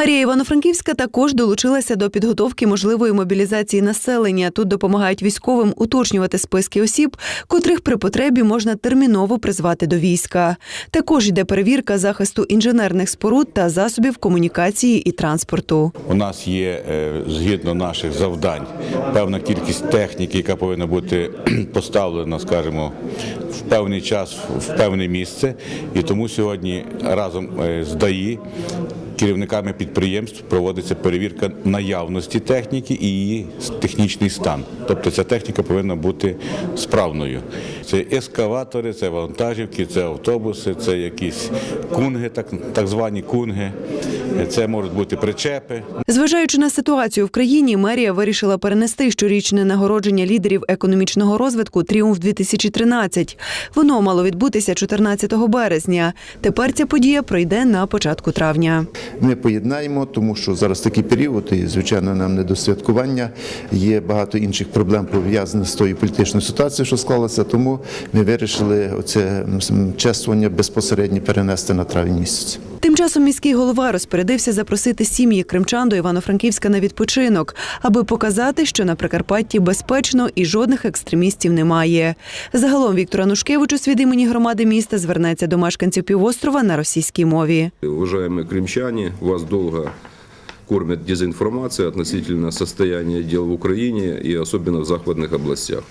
Мерія Івано-Франківська також долучилася до підготовки можливої мобілізації населення. Тут допомагають військовим уточнювати списки осіб, котрих при потребі можна терміново призвати до війська. Також йде перевірка захисту інженерних споруд та засобів комунікації і транспорту. У нас є е, згідно наших завдань певна кількість техніки, яка повинна бути поставлена, скажімо, в певний час, в певне місце. І тому сьогодні разом е, з ДАІ керівниками підприємств проводиться перевірка наявності техніки і її технічний стан. Тобто ця техніка повинна бути справною. Це ескаватори, це вантажівки, це автобуси, це якісь кунги, так, так звані кунги, це можуть бути причепи. Зважаючи на ситуацію в країні, мерія вирішила перенести щорічне нагородження лідерів економічного розвитку Тріумф 2013 Воно мало відбутися 14 березня. Тепер ця подія пройде на початку травня. Ми поєднаємо, тому що зараз такий період, і звичайно, нам не до святкування. Є багато інших проблем пов'язаних з тою політичною ситуацією, що склалася. Тому ми вирішили оце чествування безпосередньо перенести на травень місяць. Тим часом міський голова розпорядився запросити сім'ї кримчан до Івано-Франківська на відпочинок, аби показати, що на Прикарпатті безпечно і жодних екстремістів немає. Загалом Віктор Анушкевич від імені громади міста звернеться до мешканців півострова на російській мові. Уважаемые крымчане, вас долго кормят дезинформацией относительно состояния дел в Украине и особенно в западных областях.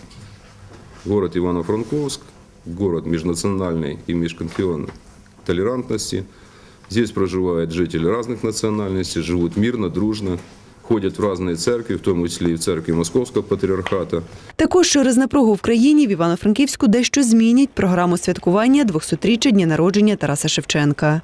Город Ивано-Франковск – город межнациональной и межконфессионной толерантности. Здесь проживают жители разных национальностей, живут мирно, дружно, Ходять в різні церкви, в тому числі і в церкві Московського патріархата. Також через напругу в країні в Івано-Франківську дещо змінять програму святкування 200-річчя дня народження Тараса Шевченка.